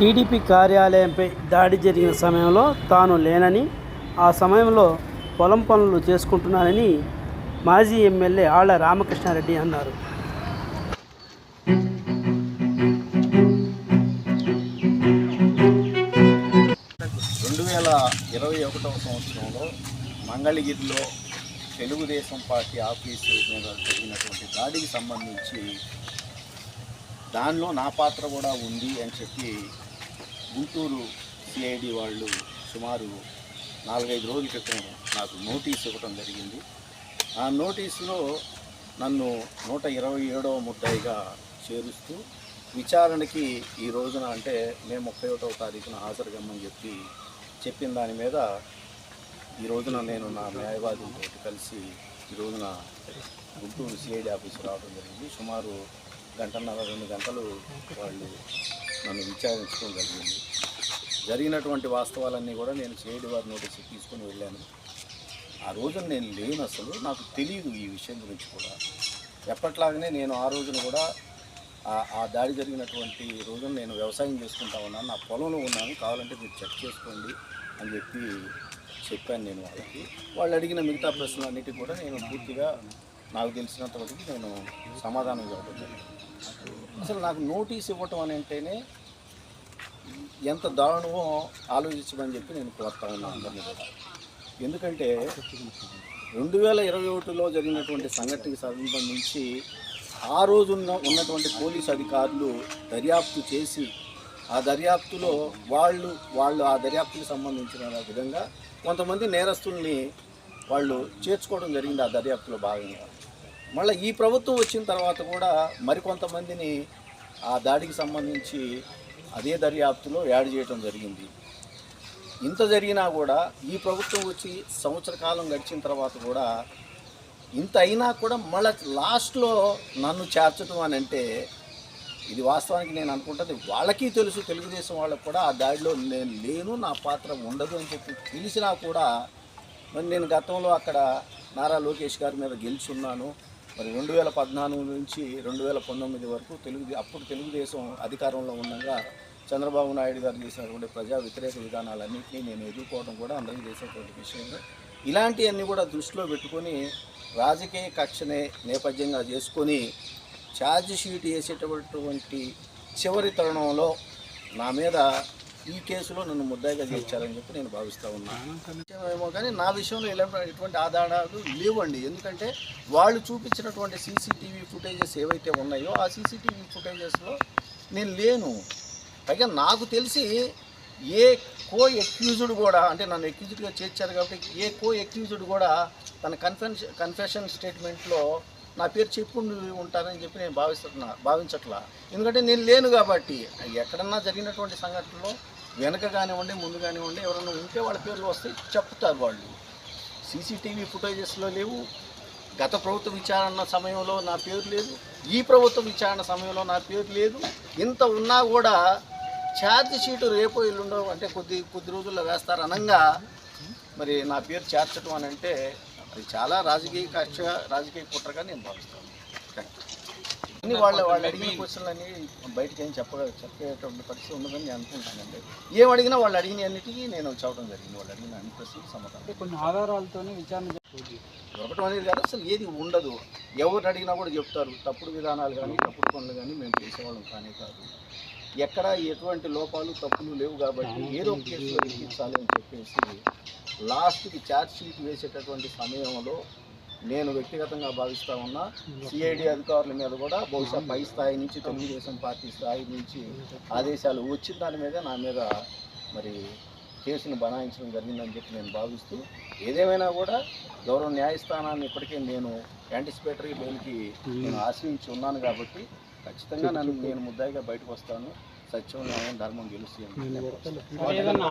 TDP కార్యాలయంపై దాడి జరిగిన సమయంలో తాను లేనని ఆ సమయంలో పొలం పనులు చేసుకుంటున్నానని మాజీ ఎమ్మెల్యే ఆళ్ళ రామకృష్ణారెడ్డి అన్నారు. రెండు వేల ఇరవై ఒకటవ సంవత్సరంలో మంగళగిరిలో తెలుగుదేశం పార్టీ ఆఫీసు మీద జరిగినటువంటి దాడికి సంబంధించి దానిలో నా పాత్ర కూడా ఉంది అని చెప్పి గుంటూరు సిఐడి వాళ్ళు సుమారు నాలుగైదు రోజుల క్రితం నాకు నోటీస్ ఇవ్వడం జరిగింది. ఆ నోటీసులో నన్ను నూట ఇరవై ఏడవ ముద్దాయిగా చేరుస్తూ విచారణకి ఈ రోజున అంటే మే ముప్పై ఒకటవ తారీఖున హాజరుగమ్మని చెప్పి చెప్పిన దాని మీద ఈ రోజున నేను నా న్యాయవాదులతో కలిసి ఈ రోజున గుంటూరు సిఐడి ఆఫీస్ రావడం జరిగింది. సుమారు గంటన్నర రెండు గంటలు వాళ్ళు నన్ను విచారించడం జరిగింది. జరిగినటువంటి వాస్తవాలన్నీ కూడా నేను చేయడి వారి నోటీస్ తీసుకుని వెళ్ళాను. ఆ రోజున నేను లేను అసలు. నాకు తెలియదు ఈ విషయం గురించి కూడా. ఎప్పట్లాగనే నేను ఆ రోజున కూడా ఆ- దాడి జరిగినటువంటి రోజున నేను వ్యవసాయం చేసుకుంటా ఉన్నాను. నా పొలంలో ఉన్నాను. కావాలంటే మీరు చెక్ చేసుకోండి అని చెప్పి చెప్పాను నేను వాళ్ళకి. వాళ్ళు అడిగిన మిగతా ప్రశ్నలన్నిటికీ కూడా నేను పూర్తిగా నాకు తెలిసినంత వరకు నేను సమాధానం చెప్పడం జరిగింది. అసలు నాకు నోటీస్ ఇవ్వటం అని అంటేనే ఎంత దారుణమో ఆలోచించమని చెప్పి నేను కోరుతా ఉన్నాను అందరినీ కూడా. ఎందుకంటే రెండు వేల ఇరవై ఒకటిలో జరిగినటువంటి సంఘటనకి సంబంధించి ఆ రోజు ఉన్న ఉన్నటువంటి పోలీసు అధికారులు దర్యాప్తు చేసి ఆ దర్యాప్తులో వాళ్ళు వాళ్ళు ఆ దర్యాప్తుకి సంబంధించిన విధంగా కొంతమంది నేరస్తుల్ని వాళ్ళు చేర్చుకోవడం జరిగింది ఆ దర్యాప్తులో భాగంగా. మళ్ళీ ఈ ప్రభుత్వం వచ్చిన తర్వాత కూడా మరికొంతమందిని ఆ దాడికి సంబంధించి అదే దర్యాప్తులో యాడ్ చేయడం జరిగింది. ఇంత జరిగినా కూడా ఈ ప్రభుత్వం వచ్చి సంవత్సర కాలం గడిచిన తర్వాత కూడా ఇంత అయినా కూడా మళ్ళీ లాస్ట్లో నన్ను చేర్చడం అని అంటే ఇది వాస్తవానికి నేను అనుకుంటుంది. వాళ్ళకి తెలుసు తెలుగుదేశం వాళ్ళకి కూడా ఆ దాడిలో నేను లేను నా పాత్ర ఉండదు అని చెప్పి తెలిసినా కూడా మరి నేను గతంలో అక్కడ నారా లోకేష్ గారి మీద గెలుచున్నాను. మరి రెండు వేల పద్నాలుగు నుంచి రెండు వేల పంతొమ్మిది వరకు తెలుగు అప్పుడు తెలుగుదేశం అధికారంలో ఉండగా చంద్రబాబు నాయుడు గారు చేసినటువంటి ప్రజా వ్యతిరేక విధానాలన్నింటినీ నేను ఎదుర్కోవడం కూడా అందరికీ చేసేటువంటి విషయంగా ఇలాంటివన్నీ కూడా దృష్టిలో పెట్టుకొని రాజకీయ కక్షనే నేపథ్యంగా చేసుకొని ఛార్జ్ షీట్ వేసేటటువంటి చివరి తరుణంలో నా మీద ఈ కేసులో నన్ను ముద్దాయిగా చేర్చాలని చెప్పి నేను భావిస్తూ ఉన్నాను ఏమో కానీ నా విషయంలో ఇలాంటి ఎటువంటి ఆధారాలు లేవండి. ఎందుకంటే వాళ్ళు చూపించినటువంటి సీసీటీవీ ఫుటేజెస్ ఏవైతే ఉన్నాయో ఆ సీసీటీవీ ఫుటేజెస్లో నేను లేను. పైగా నాకు తెలిసి ఏ కో ఎక్యూజ్డ్ కూడా అంటే నన్ను ఎక్యూజ్డ్గా చేర్చారు కాబట్టి ఏ కో ఎక్యూజ్డ్ కూడా తన కన్ఫెన్ కన్ఫెషన్ స్టేట్మెంట్లో నా పేరు చెప్పు ఉంటారని చెప్పి నేను భావిస్తున్నా భావించట్లా. ఎందుకంటే నేను లేను కాబట్టి ఎక్కడన్నా జరిగినటువంటి సంఘటనలో వెనక కానివ్వండి ముందు కానివ్వండి ఎవరన్నా ఉంటే వాళ్ళ పేర్లు వస్తే చెప్తారు వాళ్ళు. సీసీటీవీ ఫుటేజెస్లో లేవు. గత ప్రభుత్వ విచారణ సమయంలో నా పేరు లేదు. ఈ ప్రభుత్వ విచారణ సమయంలో నా పేరు లేదు. ఇంత ఉన్నా కూడా ఛార్జ్ షీటు రేపు ఎల్లుండో అంటే కొద్ది కొద్ది రోజుల్లో వేస్తారు అనంగా మరి నా పేరు చేర్చడం అని అంటే అది చాలా రాజకీయ కక్ష రాజకీయ కుట్రగా నేను భావిస్తాను. అన్ని వాళ్ళ వాళ్ళు అడిగిన క్వశ్చన్లన్నీ బయటకు ఏం చెప్ప చెప్పేటువంటి పరిస్థితి ఉండదని నేను అనుకుంటానండి ఏం అడిగినా వాళ్ళు అడిగిన అన్నిటికీ నేను చెప్పడం జరిగింది. వాళ్ళు అడిగిన అన్ని ప్రశ్నలకు సమాధానం. కొన్ని ఆధారాలతోనే విచారణ దొరకటం అనేది కాదు అసలు ఏది ఉండదు. ఎవరు అడిగినా కూడా చెప్తారు. తప్పుడు విధానాలు కానీ తప్పుడు పనులు కానీ మేము చేసేవాళ్ళం కానీ కాదు. ఎక్కడ ఎటువంటి లోపాలు తప్పులు లేవు కాబట్టి ఏదో ఒక కేసులో ఇరికించాలి అని చెప్పేసి లాస్ట్కి ఛార్జ్ షీట్ వేసేటటువంటి సమయంలో నేను వ్యక్తిగతంగా భావిస్తా ఉన్నా సిఐడి అధికారుల మీద కూడా బహుశా పై స్థాయి నుంచి తెలుగుదేశం పార్టీ స్థాయి నుంచి ఆదేశాలు వచ్చిన దాని మీద నా మీద మరి కేసును బనాయించడం జరిగిందని చెప్పి నేను భావిస్తూ ఏదేమైనా కూడా గౌరవ న్యాయస్థానాన్ని ఇప్పటికే నేను యాంటిసిపేటరీ బెయిల్కి నేను ఆశ్రయించి ఉన్నాను కాబట్టి ఖచ్చితంగా నన్ను నేను ముద్దాయిగా బయటకు వస్తాను. సత్యం న్యాయం ధర్మం గెలుస్తాను ఏదన్నా